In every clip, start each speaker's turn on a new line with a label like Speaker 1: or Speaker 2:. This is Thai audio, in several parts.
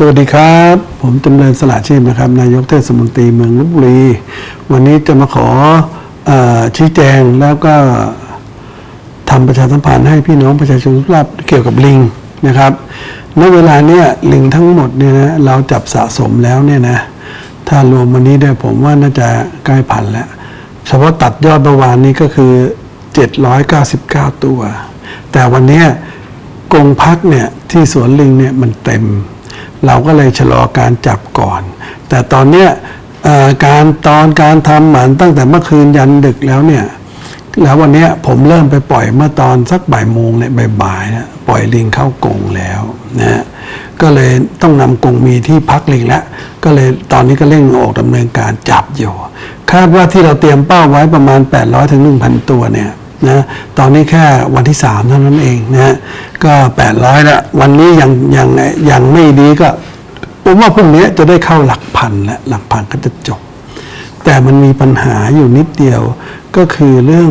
Speaker 1: สวัสดีครับ ผมจำเริญสละชีพนะครับ นายกเทศมนตรีเมืองลบบุรี วันนี้จะมาขออชี้แจงแล้วก็ทำประชาสัมพันธ์ให้พี่น้องประชาชนทราบเกี่ยวกับลิงนะครับณเวลาเนี้ยลิงทั้งหมดเนี่ยนะเราจับสะสมแล้วเนี่ยนะถ้ารวมวันนี้ได้วยผมว่าน่าจะใกล้พันแล้วเฉพาะตัดยอดเมื่อวานนี้ก็คือ 799 ตัว แต่วันนี้กรงพักเนี่ยที่สวนลิงเนี่ยมันเต็ม เราก็เลยชะลอการจับก่อน แต่ตอนเนี้ยการตอนการทำหมันตั้งแต่เมื่อคืนยันดึกแล้วเนี่ยแล้ววันนี้ผมเริ่มไปปล่อยเมื่อตอนสักบ่ายโมงเนี่ยบ่ายๆนะปล่อยลิงเข้ากรงแล้วนะฮะก็เลยต้องนำกรงมีที่พักลิงแล้วก็เลยตอนนี้ก็เร่งออกดำเนินการจับอยู่ คาดว่าที่เราเตรียมเป้าไว้ประมาณ 800ถึง1,000 ตัวเนี่ย นะตอนนี้แค่วันที่ 3 เท่านั้นเองนะฮะก็ 800ล้ววันนี้ยังยังยังไม่ดีก็ผมว่าพรุ่งนี้จะได้เข้าหลักพันแล้วหลักพันก็จะจบ แต่มันมีปัญหาอยู่นิดเดียวก็คือเรื่อง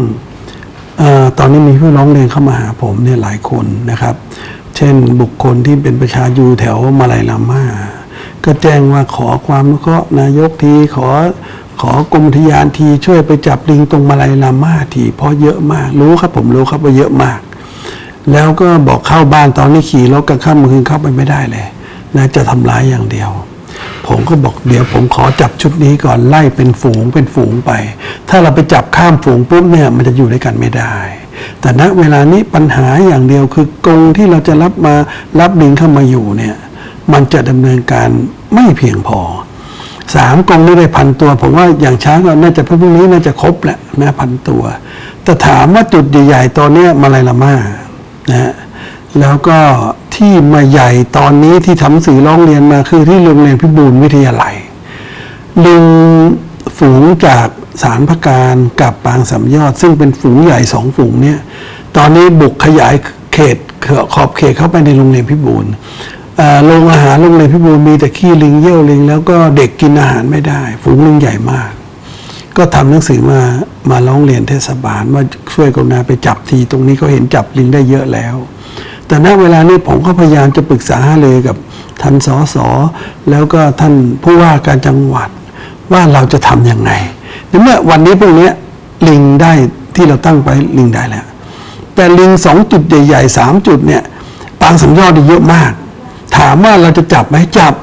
Speaker 1: อตอนนี้มีผู้ร้องเรียนเข้ามาหาผมเนี่ยหลายคนนะครับ เช่นบุคคลที่เป็นประชาอยู่แถวมาลายลาม่าก็แจ้งว่าขอความนุเคราะห์นายกทีขอ ขอกรมทยานทีช่วยไปจับลิงตรงมาลายลาม่าทีเพราะเยอะมาก รู้ครับผมรู้ครับว่าเยอะมาก แล้วก็บอกเข้าบ้านตอนนี้ขี่รถกลางค่ำกลางคืนเข้าไปไม่ได้เลยนะจะทำร้ายอย่างเดียว ผมก็บอกเดี๋ยวผมขอจับชุดนี้ก่อนไล่เป็นฝูงเป็นฝูงไป ถ้าเราไปจับข้ามฝูงปุ๊บเนี่ยมันจะอยู่ด้วยกันไม่ได้ แต่ณเวลานี้ปัญหาอย่างเดียวคือกรงที่เราจะรับมารับลิงเข้ามาอยู่เนี่ยมันจะดำเนินการไม่เพียงพอ สามกรงไม่ได้พันตัวผมว่าอย่างช้าก็น่าจะพรุ่งนี้น่าจะครบแหละนะพันตัว แต่ถามว่าจุดใหญ่ๆตอนนี้มาลายลาม่านะแล้วก็ที่มาใหญ่ตอนนี้ที่ทำสื่อร้องเรียนมาคือที่โรงเรียนพิบูลวิทยาลัยลิงฝูงจากสารพการกับปางสามยอด ซึ่งเป็นฝูงใหญ่สองฝูงเนี่ยตอนนี้บุกขยายเขตขอบเขตเข้าไปในโรงเรียนพิบูล โรงอาหารโรงเรียนพิบูลมีแต่ขี้ลิงเยี่ยวลิง แล้วก็เด็กกินอาหารไม่ได้ ฝูงลิงใหญ่มาก ก็ทำหนังสือมามาร้องเรียนเทศบาลว่าช่วยกรุณาไปจับทีตรงนี้ก็เห็นจับลิงได้เยอะแล้ว แต่ณเวลานี้ผมก็พยายามจะปรึกษาหาเลยกับท่านสสแล้วก็ท่านผู้ว่าการจังหวัดว่าเราจะทำยังไงในเมื่อวันนี้พวกเนี้ยลิงได้ที่เราตั้งไปลิงได้แล้ว แต่ลิงสองจุดใหญ่ๆสามจุดเนี่ยปางสำยอดนี่เยอะมาก ถามว่าเราจะจับไหมจับ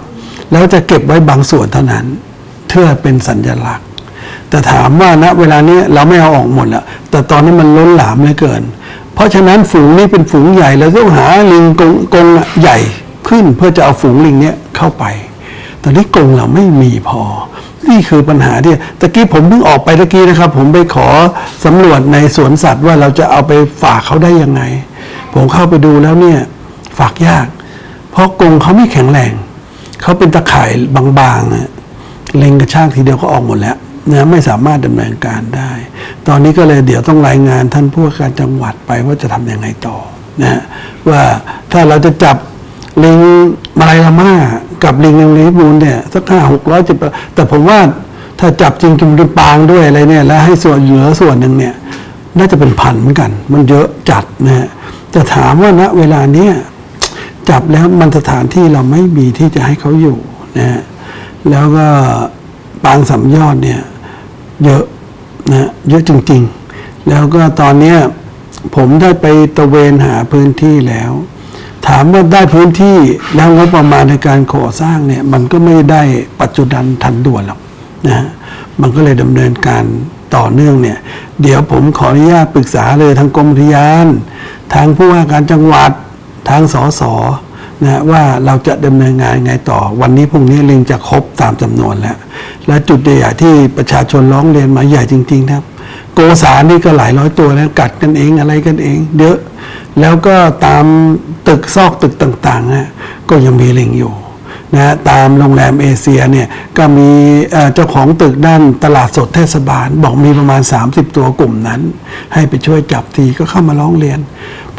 Speaker 1: แล้วจะเก็บไว้บางส่วนเท่านั้นเพื่อเป็นสัญลักษณ์ แต่ถามว่าณเวลานี้เราไม่เอาออกหมดแล้วแต่ตอนนี้มันล้นหลามเหลือเกิน เพราะฉะนั้นฝูงนี้เป็นฝูงใหญ่เราต้องหาลิงกงกงใหญ่ขึ้นเพื่อจะเอาฝูงลิงเนี้ยเข้าไปตอนนี้กงเราไม่มีพอ นี่คือปัญหาที่ตะกี้ผมเพิ่งออกไปตะกี้นะครับ ผมไปขอสำรวจในสวนสัตว์ว่าเราจะเอาไปฝากเขาได้ยังไง ผมเข้าไปดูแล้วเนี่ย ฝากยาก เพราะกรงเขาไม่แข็งแรงเขาเป็นตะข่ายบางๆเล็งกระชากทีเดียวก็ออกหมดแล้วนะไม่สามารถดำเนินการได้ ตอนนี้ก็เลยเดี๋ยวต้องรายงานท่านผู้ว่าการจังหวัดไปว่าจะทำยังไงต่อนะว่าถ้าเราจะจับลิงมาลายลาม่ากับลิงในโรงเรียนพิบูลเนี่ยสักห้าหกร้อยจิบแต่ผมว่าถ้าจับจริงจุ่มเป็นปางด้วยอะไรเนี่ยแล้วให้ส่วนเหลือส่วนหนึ่งเนี่ยน่าจะเป็นพันเหมือนกัน มันเยอะจัดนะฮะแต่ถามว่าณเวลาเนี้ย จับแล้วมันสถานที่เราไม่มีที่จะให้เขาอยู่นะฮะแล้วก็ปางสามยอดเนี่ยเยอะนะเยอะจริงๆ แล้วก็ตอนเนี้ยผมได้ไปตระเวนหาพื้นที่แล้ว ถามว่าได้พื้นที่แล้วงบประมาณในการก่อสร้างเนี่ยมันก็ไม่ได้ปัจจุบันทันด่วนหรอกนะมันก็เลยดำเนินการต่อเนื่องเนี่ย เดี๋ยวผมขออนุญาตปรึกษาเลยทางกรมอุทยาน ทางผู้ว่าการจังหวัด ทางสสนะว่าเราจะดำเนินงานไงต่อ วันนี้พรุ่งนี้ลิงจะครบตามจำนวนแล้ว และจุดใหญ่ที่ประชาชนร้องเรียนมาใหญ่จริง ๆ ครับ โกสานี่ก็หลายร้อยตัวแล้วกัดกันเองอะไรกันเอง เยอะ แล้วก็ตามตึกซอกตึกต่างๆนะก็ยังมีลิงอยู่นะตามโรงแรมเอเชียเนี่ยก็มีเอ่อเจ้าของตึกด้านตลาดสดเทศบาล บอกมีประมาณ 30 ตัวกลุ่มนั้น ให้ไปช่วยจับทีก็เข้ามาร้องเรียน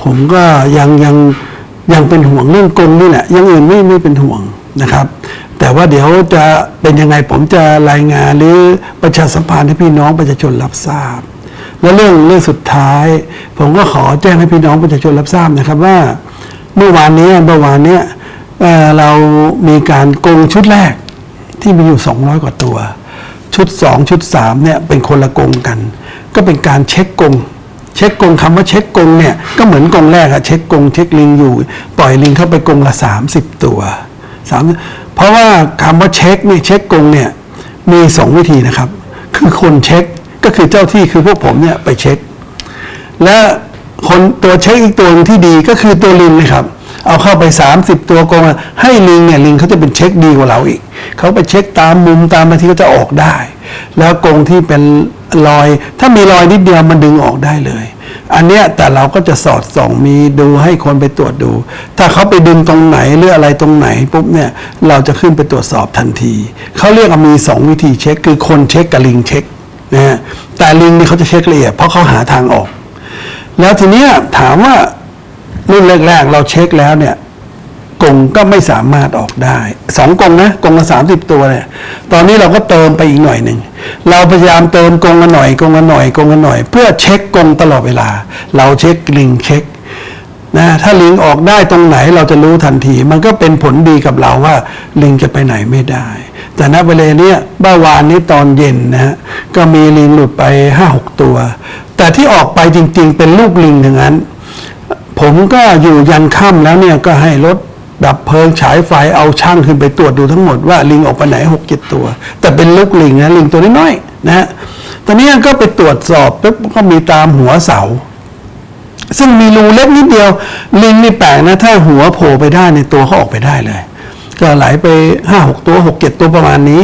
Speaker 1: ผมก็ยังยัง ยังเป็นห่วงเรื่องกงนี่แหละยังอื่นไม่ไม่เป็นห่วงนะครับ แต่ว่าเดี๋ยวจะเป็นยังไงผมจะรายงานหรือประชาสัมพันธ์ให้พี่น้องประชาชนรับทราบ และเรื่องเรื่องสุดท้าย ผมก็ขอแจ้งให้พี่น้องประชาชนรับทราบนะครับว่า เมื่อวานนี้เมื่อวานเนี้ยเเรามีการโกงชุดแรกที่มีอยู่ 200 กว่าตัว ชุด 2 ชุด3เนี่ยเป็นคนละกงกัน ก็เป็นการเช็คกง เช็คกงคำว่าเช็คกงเนี่ยก็เหมือนกงแรกอะเช็คกงเช็คลิงอยู่ ปล่อยลิงเข้าไปกงละ 30 ตัวสามเพราะว่าคำว่าเช็คเนี่ยเช็คกงเนี่ยมีสองวิธีนะครับ คือคนเช็คก็คือเจ้าที่คือพวกผมเนี่ยไปเช็ค และคนตัวเช็คอีกตัวหนึ่งที่ดีก็คือตัวลิงนะครับเอาเข้าไป 30 ตัวกงอะให้ลิงเนี่ยลิงเขาจะเป็นเช็คดีกว่าเราอีกเขาไปเช็คตามมุมตามบางทีก็จะออกได้ แล้วกงที่เป็นรอย ถ้ามีรอยนิดเดียวมันดึงออกได้เลย อันเนี้ยแต่เราก็จะสอดส่องมีดูให้คนไปตรวจดู ถ้าเขาไปดึงตรงไหนหรืออะไรตรงไหนปุ๊บเนี่ยเราจะขึ้นไปตรวจสอบทันที เขาเรียกว่ามีสองวิธีเช็ค คือคนเช็คกับลิงเช็คนะฮะแต่ลิงนี่เขาจะเช็คละเอียดเพราะเขาหาทางออก แล้วทีเนี้ยถามว่ารุ่นแรกๆเราเช็คแล้วเนี่ย กงก็ไม่สามารถออกได้สองกงนะกงละสามสิบตัวเนี่ยตอนนี้เราก็เติมไปอีกหน่อยหนึ่งเราพยายามเติมกงกันหน่อยกงกันหน่อยกงกันหน่อย เพื่อเช็คกงตลอดเวลา เราเช็คลิงเช็คนะถ้าลิงออกได้ตรงไหนเราจะรู้ทันที มันก็เป็นผลดีกับเราว่าลิงจะไปไหนไม่ได้ แต่ณเวลาเนี้ยบ้าวานนี้ตอนเย็นนะฮะก็มีลิงหลุดไปห้าหกตัว แต่ที่ออกไปจริง ๆ เป็นลูกลิงทั้งนั้น ผมก็อยู่ยันค่ำแล้วเนี่ยก็ให้รถ ดับเพลิงฉายไฟเอาช่างขึ้นไปตรวจดูทั้งหมดว่าลิงออกไปไหนหกเจ็ดตัว แต่เป็นลูกลิงนะลิงตัวน้อยๆนะฮะตอนนี้ก็ไปตรวจสอบปุ๊บก็มีตามหัวเสา ซึ่งมีรูเล็กนิดเดียว ลิงนี่แปลกนะ ถ้าหัวโผล่ไปได้ในตัวเขาออกไปได้เลย ก็ไหลไปห้าหกตัวหกเจ็ดตัวประมาณนี้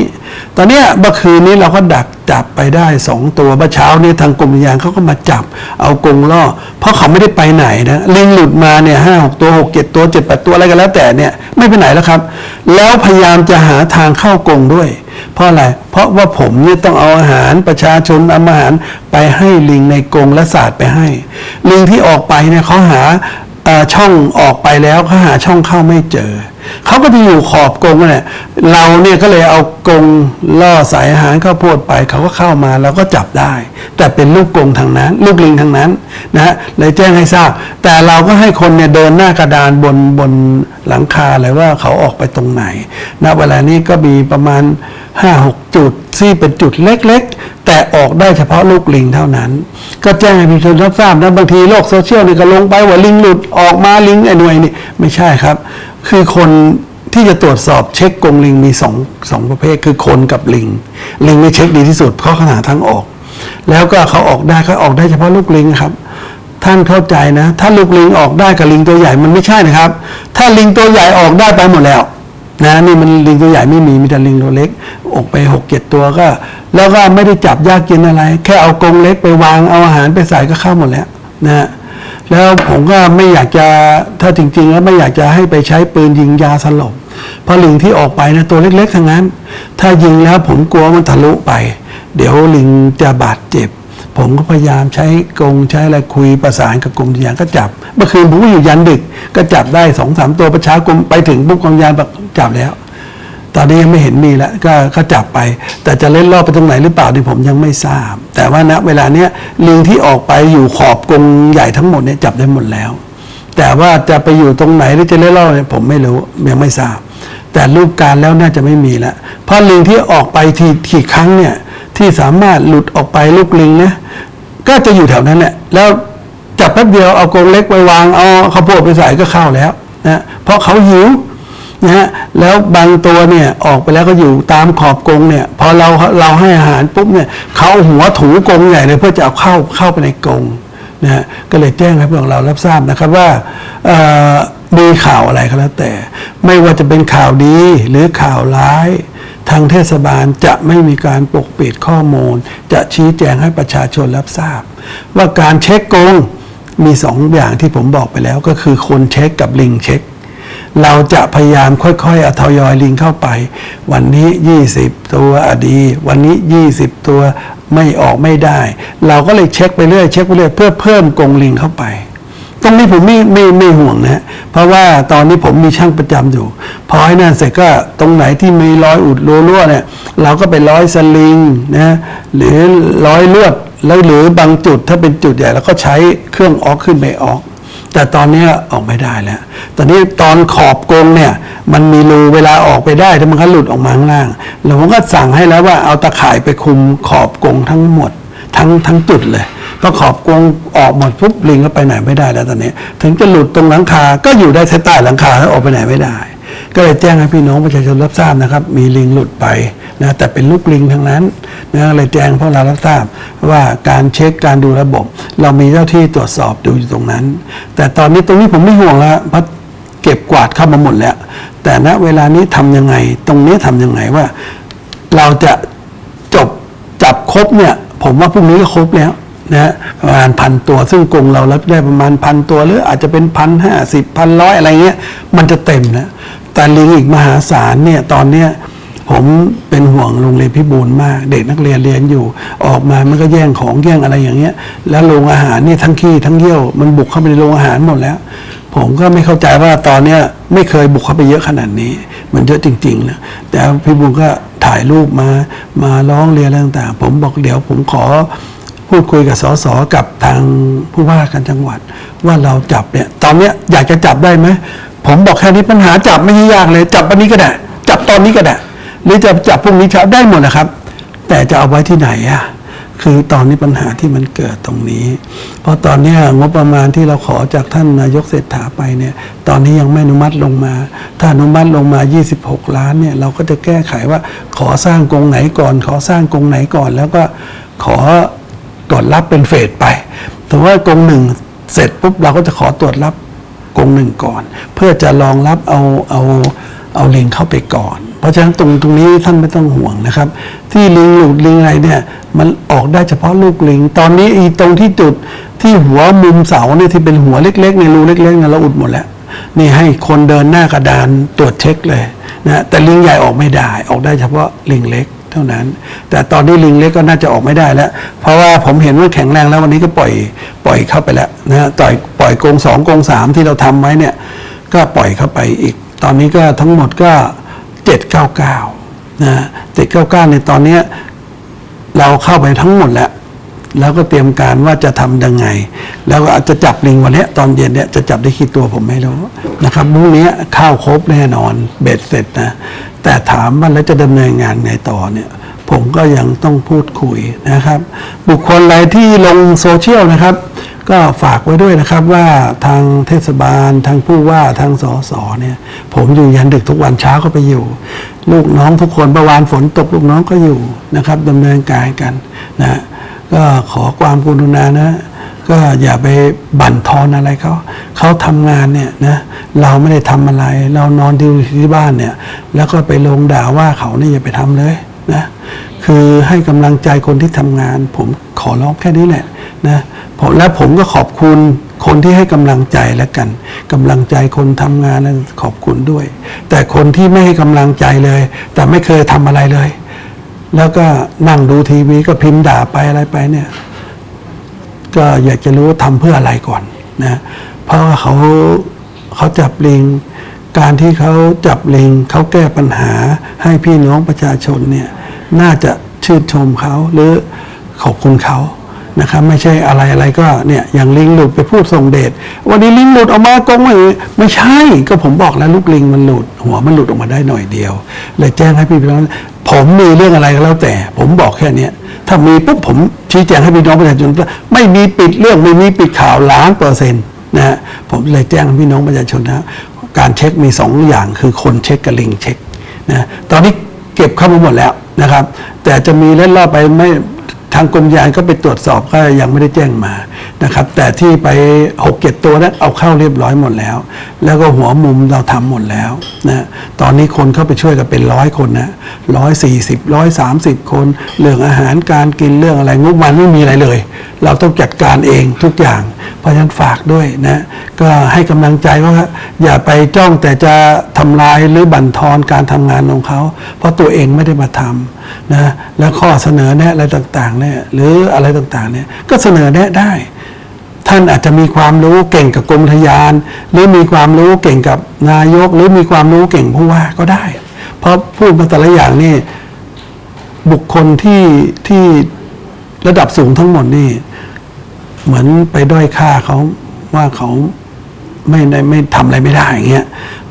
Speaker 1: ตอนนี้เมื่อคืนนี้เราก็ดักจับไปได้สองตัวเมื่อเช้านี้ทางกรมยานเขาก็มาจับเอากรงล่อ เพราะเขาไม่ได้ไปไหนนะลิงหลุดมาเนี่ยห้าหกตัวหกเจ็ดตัวเจ็ดแปดตัวอะไรก็แล้วแต่เนี่ยไม่ไปไหนแล้วครับ แล้วพยายามจะหาทางเข้ากรงด้วย เพราะอะไร เพราะว่าผมเนี่ยต้องเอาอาหารประชาชนเอาอาหารไปให้ลิงในกรงและศาสตร์ไปให้ ลิงที่ออกไปเนี่ยเขาหาช่องออกไปแล้วเขาหาช่องเข้าไม่เจอ เขาก็จะอยู่ขอบกรงนั่นแหละเราเนี่ยก็เลยเอากรงล่อสายอาหารข้าวโพดไปเขาก็เข้ามาเราก็จับได้ แต่เป็นลูกกรงทางนั้น ลูกลิงทางนั้นนะฮะเลยแจ้งให้ทราบ แต่เราก็ให้คนเนี่ยเดินหน้ากระดานบนบนหลังคาเลยว่าเขาออกไปตรงไหนณเวลานี้ก็มีประมาณ5 6 จุดที่เป็นจุดเล็ก ๆ แต่ออกได้เฉพาะลูกลิงเท่านั้น ก็แจ้งให้ประชาชนรับทราบนะบางทีโลกโซเชียลนี่ก็ลงไปว่าลิงหลุดออกมาลิงไอ้หน่วยนี่ไม่ใช่ครับ คือคนที่จะตรวจสอบเช็คกรงลิงมีสองสองประเภทคือคนกับลิง ลิงนี่เช็คดีที่สุดเพราะเขาหาทางออก แล้วก็เขาออกได้เขาออกได้เฉพาะลูกลิงครับท่านเข้าใจนะ ถ้าลูกลิงออกได้กับลิงตัวใหญ่มันไม่ใช่นะครับ ถ้าลิงตัวใหญ่ออกได้ไปหมดแล้ว นะนี่มันลิงตัวใหญ่ไม่มีมีแต่ลิงตัวเล็ก ออกไปหกเจ็ดตัวก็ แล้วก็ไม่ได้จับยากกินอะไร แค่เอากรงเล็กไปวางเอาอาหารไปใส่ก็เข้าหมดแล้วนะฮะแล้วผมก็ไม่อยากจะถ้าจริง ๆ แล้วไม่อยากจะให้ไปใช้ปืนยิงยาสลบเพราะลิงที่ออกไปนะตัวเล็กๆทั้งนั้น ถ้ายิงแล้วผมกลัวมันทะลุไป เดี๋ยวลิงจะบาดเจ็บ ผมก็พยายามใช้กรงใช้อะไรคุยประสานกับกรมอุทยานก็จับ เมื่อคืนผมก็อยู่ยันดึก ก็จับได้สองสามตัวประชากรมไปถึงปุ๊บกรมอุทยานบอกจับแล้ว ตอนนี้ยังไม่เห็นมีแล้วก็ก็จับไป แต่จะเล่นรอบไปตรงไหนหรือเปล่าที่ผมยังไม่ทราบ แต่ว่าณเวลาเนี้ยลิงที่ออกไปอยู่ขอบกรงใหญ่ทั้งหมดเนี่ยจับได้หมดแล้ว แต่ว่าจะไปอยู่ตรงไหนหรือจะเล่นรอบเนี่ยผมไม่รู้ยังไม่ทราบ แต่รูปการแล้วน่าจะไม่มีแล้วเพราะลิงที่ออกไปทีทีครั้งเนี่ย ที่สามารถหลุดออกไปลูกลิงนะก็จะอยู่แถวนั้นแหละแล้วจับแป๊บเดียวเอากรงเล็กไปวางเอาข้าวโพดไปใส่ก็เข้าแล้วนะเพราะเขาหิวนะฮะแล้วบางตัวเนี่ยออกไปแล้วก็อยู่ตามขอบกรงเนี่ยพอเราเราให้อาหารปุ๊บเนี่ยเขาหัวถูกรงใหญ่เลยเพื่อจะเอาเข้าเข้าไปในกรงนะฮะก็เลยแจ้งให้พวกเรารับทราบนะครับว่ามีข่าวอะไรก็แล้วแต่ ไม่ว่าจะเป็นข่าวดีหรือข่าวร้าย ทางเทศบาลจะไม่มีการปกปิดข้อมูล จะชี้แจงให้ประชาชนรับทราบ ว่าการเช็คกงมีสองอย่างที่ผมบอกไปแล้วก็คือคนเช็คกับลิงเช็ค เราจะพยายามค่อยๆเอาทยอยลิงเข้าไป วันนี้ 20 ตัวอดี วันนี้ 20 ตัวไม่ออกไม่ได้ เราก็เลยเช็คไปเรื่อยเช็คไปเรื่อยเพื่อเพิ่มกงลิงเข้าไป ตรงนี้ผมไม่ไม่ไม่ห่วงนะเพราะว่าตอนนี้ผมมีช่างประจำอยู่ พอให้นั่นเสร็จก็ตรงไหนที่มีร้อยอุดรั่วเนี่ยเราก็ไปร้อยสลิงนะหรือร้อยลวดแล้วหรือบางจุดถ้าเป็นจุดใหญ่เราก็ใช้เครื่องออกขึ้นไปออก แต่ตอนนี้ออกไม่ได้แล้ว ตอนนี้ตอนขอบกรงเนี่ยมันมีรูเวลาออกไปได้แต่มันก็หลุดออกมาข้างล่างแล้วผมก็สั่งให้แล้วว่าเอาตะข่ายไปคุมขอบกรงทั้งหมดทั้งทั้งจุดเลย พอขอบกรงออกหมดปุ๊บลิงก็ไปไหนไม่ได้แล้วตอนนี้ ถึงจะหลุดตรงหลังคา ก็อยู่ได้ใต้หลังคาแล้วออกไปไหนไม่ได้ ก็เลยแจ้งให้พี่น้องประชาชนรับทราบนะครับ มีลิงหลุดไปนะแต่เป็นลูกลิงทั้งนั้นนะเลยแจ้งพวกเรารับทราบว่าการเช็คการดูระบบ เรามีเจ้าที่ตรวจสอบดูอยู่ตรงนั้น แต่ตอนนี้ตรงนี้ผมไม่ห่วงแล้วเพราะเก็บกวาดเข้ามาหมดแล้ว แต่ณเวลานี้ทำยังไง ตรงนี้ทำยังไงว่า เราจะจบจับครบเนี่ย ผมว่าพรุ่งนี้ก็ครบแล้ว นะประมาณพันตัว ซึ่งกรงเรารับได้ประมาณพันตัวหรืออาจจะเป็นพันห้าสิบพันร้อยอะไรเงี้ยมันจะเต็มนะแต่ลิงอีกมหาศาลเนี่ยตอนเนี้ยผมเป็นห่วงโรงเรียนพิบูลมาก เด็กนักเรียนเรียนอยู่ออกมามันก็แย่งของแย่งอะไรอย่างเงี้ย แล้วโรงอาหารเนี่ยทั้งขี้ทั้งเยี่ยวมันบุกเข้าไปในโรงอาหารหมดแล้ว ผมก็ไม่เข้าใจว่าตอนเนี้ยไม่เคยบุกเข้าไปเยอะขนาดนี้ มันเยอะจริงๆนะแต่พี่บุญก็ถ่ายรูปมามาร้องเรียนอะไรต่างๆ ผมบอกเดี๋ยวผมขอ พูดคุยกับสสกับทางผู้ว่าการจังหวัด ว่าเราจับเนี่ยตอนเนี้ยอยากจะจับได้ไหมผมบอกแค่นี้ปัญหาจับไม่ยากเลย จับวันนี้ก็ได้จับตอนนี้ก็ได้หรือจะจับพรุ่งนี้เช้าได้หมดนะครับ แต่จะเอาไว้ที่ไหนอะคือตอนนี้ปัญหาที่มันเกิดตรงนี้ เพราะตอนนี้งบประมาณที่เราขอจากท่านนายกเศรษฐาไปเนี่ยตอนนี้ยังไม่อนุมัติลงมา ถ้าอนุมัติลงมา 26 ล้านเนี่ยเราก็จะแก้ไขว่าขอสร้างกรงไหนก่อน ขอสร้างกรงไหนก่อนแล้วก็ขอ ตรวจรับเป็นเฟสไปแต่ว่ากงหนึ่งเสร็จปุ๊บเราก็จะขอตรวจรับกงหนึ่งก่อน เพื่อจะรองรับเอาเอาเอาลิงเข้าไปก่อน เพราะฉะนั้นตรงตรงนี้ท่านไม่ต้องห่วงนะครับ ที่ลิงหลุดลิงอะไรเนี่ยมันออกได้เฉพาะลูกลิง ตอนนี้อีตรงที่จุดที่หัวมุมเสาเนี่ยที่เป็นหัวเล็กๆในรูเล็กๆเนี่ยเราอุดหมดแล้วนี่ให้คนเดินหน้ากระดานตรวจเช็คเลยนะแต่ลิงใหญ่ออกไม่ได้ ออกได้เฉพาะลิงเล็ก เท่านั้น แต่ตอนนี้ลิงเล็กก็น่าจะออกไม่ได้แล้ว เพราะว่าผมเห็นว่าแข็งแรงแล้ววันนี้ก็ปล่อยปล่อยเข้าไปแล้วนะฮะต่อยปล่อยกองสองกองสามที่เราทำไว้เนี่ยก็ปล่อยเข้าไปอีก ตอนนี้ก็ทั้งหมดก็เจ็ดเก้าเก้านะเจ็ดเก้าเก้าในตอนเนี้ยเราเข้าไปทั้งหมดแล้ว แล้วก็เตรียมการว่าจะทำยังไง แล้วก็อาจจะจับลิงวันนี้ตอนเย็นเนี่ยจะจับได้กี่ตัวผมไม่รู้นะครับพรุ่งนี้ข้าวครบแน่นอนเบ็ดเสร็จนะ แต่ถามว่าแล้วจะดำเนินงานไงต่อเนี่ยผมก็ยังต้องพูดคุยนะครับ บุคคลอะไรที่ลงโซเชียลนะครับ ก็ฝากไว้ด้วยนะครับว่าทางเทศบาล ทางผู้ว่าทางสสเนี่ย ผมอยู่ยันดึกทุกวันเช้าก็ไปอยู่ ลูกน้องทุกคนประวานฝนตกลูกน้องก็อยู่นะครับดำเนินการกันนะ ก็ขอความกรุณานะ ก็อย่าไปบั่นทอนอะไรเขาเขาทำงานเนี่ยนะเราไม่ได้ทำอะไร เรานอนที่ที่บ้านเนี่ย แล้วก็ไปลงด่าว่าเขานี่อย่าไปทำเลยนะคือให้กำลังใจคนที่ทำงาน ผมขอร้องแค่นี้แหละนะผมและผมก็ขอบคุณคนที่ให้กำลังใจแล้วกันกำลังใจคนทำงานนั้นขอบคุณด้วย แต่คนที่ไม่ให้กำลังใจเลย แต่ไม่เคยทำอะไรเลย แล้วก็นั่งดูทีวีก็พิมพ์ด่าไปอะไรไปเนี่ย ก็อยากจะรู้ทำทำเพื่ออะไรก่อนนะเพราะว่าเขาเขาจับลิง การที่เขาจับลิงเขาแก้ปัญหาให้พี่น้องประชาชนเนี่ย น่าจะชื่นชมเขาหรือขอบคุณเขา นะครับไม่ใช่อะไรอะไรก็เนี่ยอย่างลิงหลุดไปพูดส่งเดชวันนี้ลิงหลุดออกมากงไม่ไม่ใช่ก็ผมบอกแล้วลูกลิงมันหลุด หัวมันหลุดออกมาได้หน่อยเดียวเลยแจ้งให้พี่น้องผมมีเรื่องอะไรก็แล้วแต่ ผมบอกแค่เนี้ยถ้ามีปุ๊บผมชี้แจงให้พี่น้องประชาชนไม่มีปิดเรื่องไม่มีปิดข่าวล้านเปอร์เซ็นต์นะฮะผมเลยแจ้งให้พี่น้องประชาชนนะการเช็คมีสองอย่างคือคนเช็คกับลิงเช็คนะตอนนี้เก็บเข้ามาหมดแล้วนะครับ แต่จะมีเล่นล่อดไปไม่ ทางกรมยานก็ไปตรวจสอบก็ยังไม่ได้แจ้งมานะครับ แต่ที่ไปหกเจ็ดตัวนั้นเอาเข้าเรียบร้อยหมดแล้ว แล้วก็หัวมุมเราทำหมดแล้วนะตอนนี้คนเข้าไปช่วยกันเป็นร้อยคนนะร้อยสี่สิบร้อยสามสิบคน เรื่องอาหารการกินเรื่องอะไรงบมาณไม่มีอะไรเลย เราต้องจัดการเองทุกอย่าง เพราะฉะนั้นฝากด้วยนะก็ให้กำลังใจว่าอย่าไปจ้องแต่จะทำลายหรือบั่นทอนการทำงานของเขา เพราะตัวเองไม่ได้มาทำนะแล้วข้อเสนอแนะอะไรต่างๆเนี่ยหรืออะไรต่างๆเนี่ยก็เสนอแนะได้ ท่านอาจจะมีความรู้เก่งกับกรมทยาน หรือมีความรู้เก่งกับนายก หรือมีความรู้เก่งผู้ว่าก็ได้ เพราะพูดมาแต่ละอย่างนี่บุคคลที่ที่ระดับสูงทั้งหมดนี่ เหมือนไปด้อยค่าเขาว่าเขา ไม่ได้ไม่ทำอะไรไม่ได้อย่างเงี้ย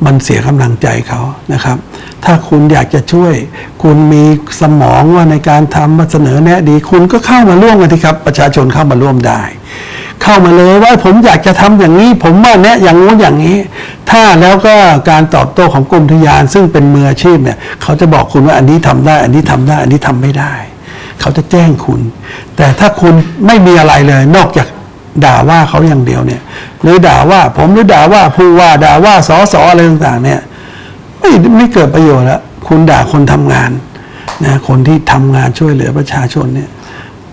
Speaker 1: มันเสียกำลังใจเขานะครับ ถ้าคุณอยากจะช่วย คุณมีสมองว่าในการทำมาเสนอแนะดี คุณก็เข้ามาร่วมกันทีครับ ประชาชนเข้ามาร่วมได้ เข้ามาเลยว่าผมอยากจะทำอย่างนี้ ผมว่าแนะอย่างงู้นอย่างนี้ ถ้าแล้วก็การตอบโต้ของกรมทยาน ซึ่งเป็นมืออาชีพเนี่ยเขาจะบอกคุณว่าอันนี้ทำได้ อันนี้ทำได้ อันนี้ทำไม่ได้ เขาจะแจ้งคุณ แต่ถ้าคุณไม่มีอะไรเลยนอกจาก ด่าว่าเขาอย่างเดียวเนี่ย หรือด่าว่าผมหรือด่าว่าผู้ว่าด่าว่าสอสออะไรต่างๆ เนี่ย ไม่ไม่เกิดประโยชน์แล้วคุณด่าคนทำงานนะคนที่ทำงานช่วยเหลือประชาชนเนี่ย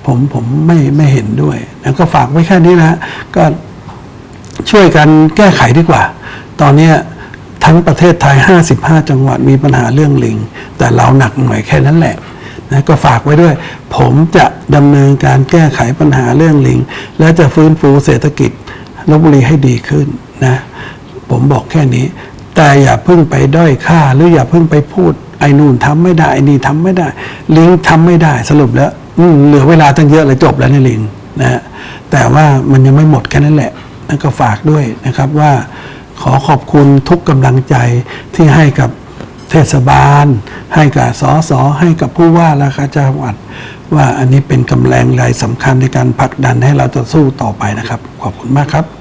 Speaker 1: ผมผมไม่ไม่เห็นด้วยนะก็ฝากไว้แค่นี้นะก็ช่วยกันแก้ไขดีกว่า ตอนเนี้ทั้งประเทศไทย 55 จังหวัดมีปัญหาเรื่องลิง แต่เราหนักหน่อยแค่นั้นแหละ นะก็ฝากไว้ด้วย ผมจะดำเนินการแก้ไขปัญหาเรื่องลิง และจะฟื้นฟูเศรษฐกิจลบบุรีให้ดีขึ้นนะ ผมบอกแค่นี้ แต่อย่าเพิ่งไปด้อยค่า หรืออย่าเพิ่งไปพูด ไอ้นู่นทำไม่ได้ ไอ้นี่ทำไม่ได้ ลิงทำไม่ได้สรุปแล้วอืเหลือเวลาตั้งเยอะเลยจบแล้วในลิงนะฮะแต่ว่ามันยังไม่หมดแค่นั้นแหละนั่นก็ฝากด้วยนะครับว่าขอขอบคุณทุกกำลังใจที่ให้กับ เทศบาล ให้กับสสให้กับผู้ว่าราชการจังหวัด ว่าอันนี้เป็นกำลังรายสำคัญในการผลักดันให้เราจะสู้ต่อไปนะครับ ขอบคุณมากครับ